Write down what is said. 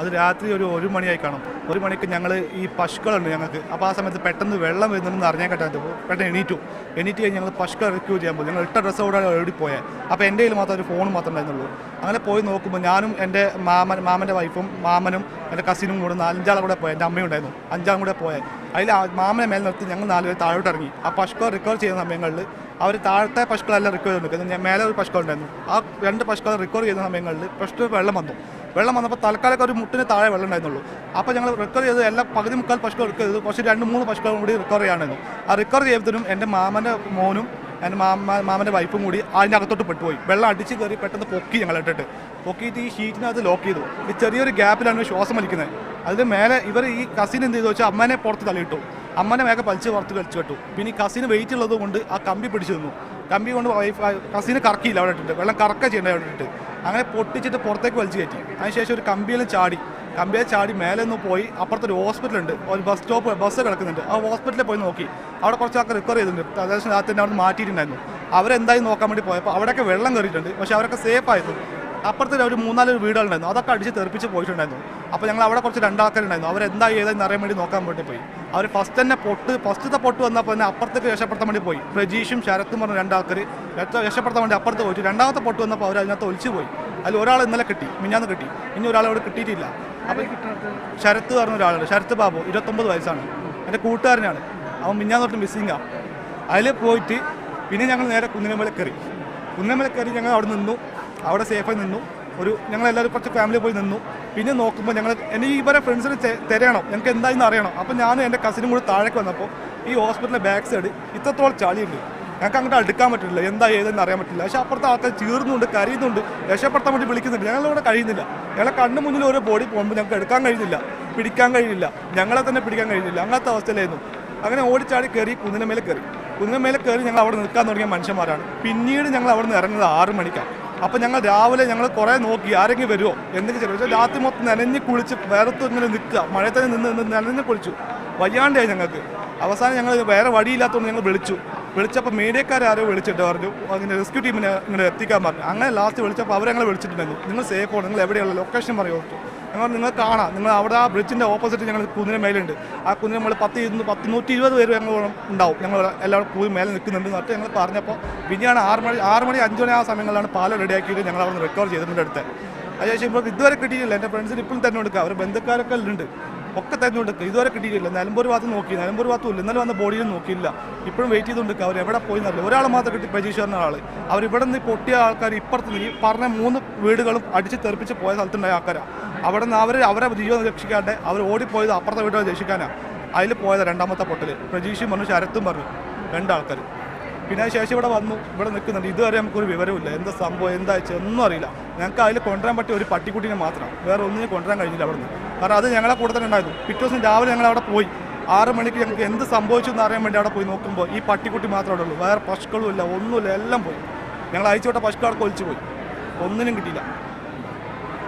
അത് രാത്രി ഒരു ഒരു മണിയായി കാണും. ഒരു മണിക്ക് ഞങ്ങൾ ഈ പശുക്കളുണ്ട് ഞങ്ങൾക്ക്. അപ്പോൾ ആ സമയത്ത് പെട്ടെന്ന് വെള്ളം വരുന്നുണ്ടെന്ന് അറിഞ്ഞാൽ പറ്റാത്ത പെട്ടെന്ന് എണീറ്റു. എണീറ്റ് കഴിഞ്ഞ് ഞങ്ങൾ പശുക്കൾ റിക്യൂ ചെയ്യാൻ പോകും ഞങ്ങൾ ഇട്ട ഡ്രസ്സോടെ ഓടിപ്പോയത് അപ്പോൾ എന്റെ കയ്യിൽ മാത്രം ഒരു ഫോൺ മാത്രമേ ഉണ്ടായിരുന്നുള്ളൂ. അങ്ങനെ പോയി നോക്കുമ്പോൾ ഞാനും എന്റെ മാമൻ മാമന്റെ വൈഫും മാമനും എന്റെ കസിനും കൂടെ നാലഞ്ചാളും കൂടെ പോയത് എന്റെ അമ്മയും ഉണ്ടായിരുന്നു. അഞ്ചാളും കൂടെ പോയത് അതിൽ മാമനെ മേലെ നിർത്തി ഞങ്ങൾ നാലുപേർ താഴോട്ട് ഇറങ്ങി. ആ പശുക്കൾ റിക്കവർ ചെയ്യുന്ന സമയങ്ങളിൽ അവർ താഴത്തെ പശുക്കളെല്ലാം റിക്കവർ ഞാൻ മേലെ ഒരു പശുക്കൾ ഉണ്ടായിരുന്നു ആ രണ്ട് പശുക്കൾ റിക്കവർ ചെയ്യുന്ന സമയങ്ങളിൽ പ്രശ്നം വെള്ളം വന്നു. വെള്ളം വന്നപ്പോൾ തൽക്കാലം ഒരു മുട്ടിന് താഴെ വെള്ളം ഉണ്ടായിരുന്നുള്ളൂ. അപ്പോൾ ഞങ്ങൾ റിക്കവർ ചെയ്ത് എല്ലാ പകുതി മുക്കാൽ പശുക്കൾ റിക്കവർ ചെയ്തു. കുറച്ച് രണ്ട് മൂന്ന് പശുക്കളും കൂടി റിക്കവർ ചെയ്യാനായിരുന്നു. ആ റിക്കവർ ചെയ്തതിനും എന്റെ മാമന്റെ മോനും എന്റെ മാമ മാമന്റെ വൈഫും കൂടി അതിന്റെ അകത്തോട്ട് പെട്ടുപോയി. വെള്ളം അടിച്ച് കയറി പെട്ടെന്ന് പൊക്കി ഞങ്ങൾ ഇട്ടിട്ട്. പൊക്കിയിട്ട് ഈ ഷീറ്റിനകത്ത് ലോക്ക് ചെയ്തു. ഈ ചെറിയൊരു ഗ്യാപ്പിലാണ് ശ്വാസം വലിക്കുന്നത്. അതിന് മേലെ ഇവർ ഈ കസിൻ എന്ത് ചെയ്തു വെച്ചാൽ അമ്മനെ പുറത്ത് തള്ളിയിട്ടു. അമ്മനെ വേഗം പലിച്ച് പുറത്ത് കളിച്ചു കെട്ടു. പിന്നെ ഈ കസിന് വെയിറ്റ് ഉള്ളത് കൊണ്ട് ആ കമ്പി പിടിച്ചു നിന്നു. കമ്പി കൊണ്ട് വൈഫ് കസിന് കറക്കിയില്ല അവിടെ ഇട്ടിട്ട്. വെള്ളം കറക്ക ചെയ്യേണ്ട അവിടെ ഇട്ടിട്ട്. അങ്ങനെ പൊട്ടിച്ചിട്ട് പുറത്തേക്ക് വലിച്ചു കയറ്റി. അതിനുശേഷം ഒരു കമ്പിയിൽ ചാടി. കമ്പിയെ ചാടി മേലെ നിന്ന് പോയി അപ്പുറത്തൊരു ഹോസ്പിറ്റൽ ഉണ്ട് ഒരു ബസ് സ്റ്റോപ്പ് ബസ് കിടക്കുന്നുണ്ട്. ആ ഹോസ്പിറ്റലിൽ പോയി നോക്കി. അവിടെ കുറച്ച് ആൾക്കാർ റിക്കവർ ചെയ്തിട്ടുണ്ട്. അത്യാവശ്യം രാത്രി അവിടെ നിന്ന് മാറ്റിയിട്ടുണ്ടായിരുന്നു. അവരെന്തായി നോക്കാൻ വേണ്ടി പോയപ്പോൾ അവിടെയൊക്കെ വെള്ളം കയറിയിട്ടുണ്ട്. പക്ഷേ അവരൊക്കെ സേഫ് ആയിരുന്നു. അപ്പുറത്ത് ഒരു മൂന്നാൽ വീടുകളുണ്ടായിരുന്നു. അതൊക്കെ അടിച്ച് തെറിപ്പിച്ച് പോയിട്ടുണ്ടായിരുന്നു. അപ്പോൾ ഞങ്ങൾ അവിടെ കുറച്ച് രണ്ടാൾക്കാരുണ്ടായിരുന്നു. അവരെന്താ ചെയ്തതെന്ന് അറിയാൻ വേണ്ടി നോക്കാൻ വേണ്ടി പോയി. അവർ ഫസ്റ്റ് തന്നെ പൊട്ട് ഫസ്റ്റത്തെ പൊട്ട് വന്നപ്പോൾ തന്നെ അപ്പുറത്തേക്ക് രക്ഷപ്പെടുത്താൻ വേണ്ടി പോയി. പ്രജീഷും ശരത്തും പറഞ്ഞ രണ്ടാൾക്കാർ രക്ഷപ്പെടുത്താൻ വേണ്ടി അപ്പുറത്ത് പോയിട്ട് രണ്ടാമത്തെ പൊട്ട് വന്നപ്പോൾ അവർ അതിനകത്ത് ഒലിച്ചു പോയി. അതിൽ ഒരാൾ ഇന്നലെ കിട്ടി മിഞ്ഞാന്ന് കിട്ടി. ഇനി ഒരാൾ അവിടെ കിട്ടിയിട്ടില്ല. അപ്പോൾ ശരത്ത് പറഞ്ഞ ഒരാളുണ്ട്. ശരത്ത് ബാബു ഇരുപത്തൊമ്പത് വയസ്സാണ്. എന്റെ കൂട്ടുകാരനാണ്. അവൻ മിഞ്ഞാന്ന് തൊട്ട് മിസ്സിങ്ങാണ് അതിൽ പോയിട്ട് പിന്നെ ഞങ്ങൾ നേരെ കുന്നിനമല കയറി. കുന്നിനമല കയറി ഞങ്ങൾ അവിടെ നിന്നു. അവിടെ സേഫായി നിന്നു. ഒരു ഞങ്ങളെല്ലാവരും കുറച്ച് ഫാമിലി പോയി നിന്നു. പിന്നെ നോക്കുമ്പോൾ ഞങ്ങൾ എനിക്ക് ഇവരെ ഫ്രണ്ട്സിന് തിരയണം. ഞങ്ങൾക്ക് എന്തായെന്ന് അറിയണം. അപ്പോൾ ഞാനും എന്റെ കസിനും കൂടി താഴേക്ക് വന്നപ്പോൾ ഈ ഹോസ്പിറ്റലിലെ ബാക്ക് സൈഡ് ഇത്രത്തോളം ചളിയുണ്ട്. ഞങ്ങൾക്ക് അങ്ങോട്ട് അടുക്കാൻ പറ്റില്ല. എന്താ ഏതെന്ന് അറിയാൻ പറ്റില്ല. പക്ഷേ അപ്പുറത്തെ ആൾക്കാർ ചീർന്നുണ്ട് കരയുന്നുണ്ട് രക്ഷപ്പെടുത്താൻ വേണ്ടി വിളിക്കുന്നുണ്ട്. ഞങ്ങളിവിടെ കഴിയുന്നില്ല. ഞങ്ങളെ കണ്ണു മുന്നിൽ ഒരു ബോഡി പോകുമ്പോൾ ഞങ്ങൾക്ക് എടുക്കാൻ കഴിയുന്നില്ല. പിടിക്കാൻ കഴിയില്ല ഞങ്ങളെ തന്നെ പിടിക്കാൻ കഴിയുന്നില്ല. അങ്ങനത്തെ അവസ്ഥയിലായിരുന്നു. അങ്ങനെ ഓടിച്ചാടി കയറി കുന്നിന് മേലെ കയറി കുന്നിന് മേലെ കയറി ഞങ്ങൾ അവിടെ നിൽക്കാൻ തുടങ്ങിയ മനുഷ്യന്മാരാണ്. പിന്നീട് ഞങ്ങൾ അവിടെ നിന്ന് ഇറങ്ങുന്നത് ആറ് മണിക്കാണ്. അപ്പോൾ ഞങ്ങൾ രാവിലെ ഞങ്ങൾ കുറേ നോക്കി ആരെങ്കിലും വരുമോ എന്തെങ്കിലും ചെറിയ രാത്രി മൊത്തം നനഞ്ഞ് കുളിച്ച് വേറത്ത് ഇങ്ങനെ നിൽക്കുക. മഴയിൽ തന്നെ നിന്ന് നിന്ന് നനഞ്ഞ് കുളിച്ചു. വയ്യാണ്ടായി ഞങ്ങൾക്ക്. അവസാനം ഞങ്ങൾ വേറെ വഴിയില്ലാത്തതുകൊണ്ട് ഞങ്ങൾ വിളിച്ചു. വിളിച്ചപ്പോൾ മീഡിയക്കാരോ വിളിച്ചിട്ട് പറഞ്ഞു അങ്ങനെ റെസ്ക്യൂ ടീമിനെ ഇങ്ങനെ എത്തിക്കാൻ പറഞ്ഞു. അങ്ങനെ ലാസ്റ്റ് വിളിച്ചപ്പോൾ അവരെ ഞങ്ങൾ വിളിച്ചിട്ടുണ്ടായിരുന്നു. നിങ്ങൾ സേഫ് ആണ്? നിങ്ങൾ എവിടെയുള്ള ലൊക്കേഷൻ പറയുമോ ഞങ്ങൾ നിങ്ങൾ കാണാം. നിങ്ങൾ അവിടെ ആ ബ്രിഡ്ജിന്റെ ഓപ്പോസിറ്റ് ഞങ്ങൾ കുന്നിന് മേലുണ്ട്. ആ കുന്നിന് നമ്മൾ പത്ത് ഇരുന്ന് പത്ത് നൂറ്റി ഇരുപത് പേര് ഞങ്ങൾ ഉണ്ടാവും. ഞങ്ങൾ എല്ലാവരും പോയി മേലെ നിൽക്കുന്നുണ്ട് എന്നിട്ട് ഞങ്ങൾ പറഞ്ഞപ്പോൾ പിന്നെയാണ് ആറ് മണി ആറ് മണി അഞ്ച് മണി ആ സമയങ്ങളിലാണ് പാലം റെഡിയാക്കിയിട്ട് ഞങ്ങൾ അവിടെ റിക്കവർ ചെയ്തിട്ടുണ്ട് അടുത്ത്. അതിനുശേഷം ഇപ്പോൾ ഇതുവരെ കിട്ടിയിട്ടില്ല. എന്റെ ഫ്രണ്ട്സിന് ഇപ്പോഴും തന്നെ കൊടുക്കുക അവർ ബന്ധുക്കാരൊക്കെ ഉണ്ട് ഒക്കെ തന്നെ കൊടുക്കുക ഇതുവരെ കിട്ടിയിട്ടില്ല. നിലമ്പൂർ ഭാഗത്ത് നോക്കി നിലമ്പൂർ ഭാഗത്തും ഇല്ല. ഇന്നലെ വന്ന ബോഡിയിൽ നോക്കിയില്ല. ഇപ്പോഴും വെയിറ്റ് ചെയ്തുകൊണ്ടിരിക്കുക അവർ എവിടെ പോയി എന്നറിയില്ല. ഒരാൾ മാത്രം കിട്ടി പ്രജീഷ് പറഞ്ഞ ആൾ അവർ ഇവിടെ നിന്ന് പൊട്ടിയ ആൾക്കാർ ഇപ്പുറത്ത് നിന്ന് ഈ പറഞ്ഞ മൂന്ന് വീടുകളും അടിച്ച് തെറിപ്പിച്ച് പോയ സ്ഥലത്തുണ്ടായ ആൾക്കാരാണ് അവിടെ നിന്ന് അവർ അവരെ ജീവൻ രക്ഷിക്കാണ്ട് അവർ ഓടിപ്പോയത് അപ്പുറത്തെ വീട്ടിൽ രക്ഷിക്കാനാണ് അതിൽ പോയത് രണ്ടാമത്തെ പൊട്ടൽ പ്രജീഷും പറഞ്ഞു ശരത്തും പറഞ്ഞു രണ്ടാൾക്കാർ പിന്നെ ശേഷം ഇവിടെ വന്നു ഇവിടെ നിൽക്കുന്നുണ്ട്. ഇതുവരെ നമുക്കൊരു വിവരമില്ല എന്താ സംഭവം എന്താ ഒന്നും അറിയില്ല. ഞങ്ങൾക്ക് അതിൽ കൊണ്ടുവരാൻ പറ്റിയ ഒരു പട്ടിക്കുട്ടിനെ മാത്രം. വേറെ ഒന്നിനെ കൊണ്ടുവരാൻ കഴിഞ്ഞില്ല അവിടെ നിന്ന് കാരണം അത് ഞങ്ങളെ കൂടെ തന്നെ ഉണ്ടായിരുന്നു. പിറ്റേ ദിവസം രാവിലെ ഞങ്ങൾ അവിടെ പോയി. ആറ് മണിക്ക് ഞങ്ങൾക്ക് എന്ത് സംഭവിച്ചു എന്ന് അറിയാൻ വേണ്ടി അവിടെ പോയി നോക്കുമ്പോൾ ഈ പട്ടിക്കുട്ടി മാത്രമേ ഉള്ളൂ. വേറെ പശുക്കളും ഇല്ല ഒന്നുമില്ല എല്ലാം പോയി. ഞങ്ങൾ അയച്ചുവിട്ട പശുക്കളൊക്കെ ഒലിച്ചു പോയി. ഒന്നിനും കിട്ടിയില്ല.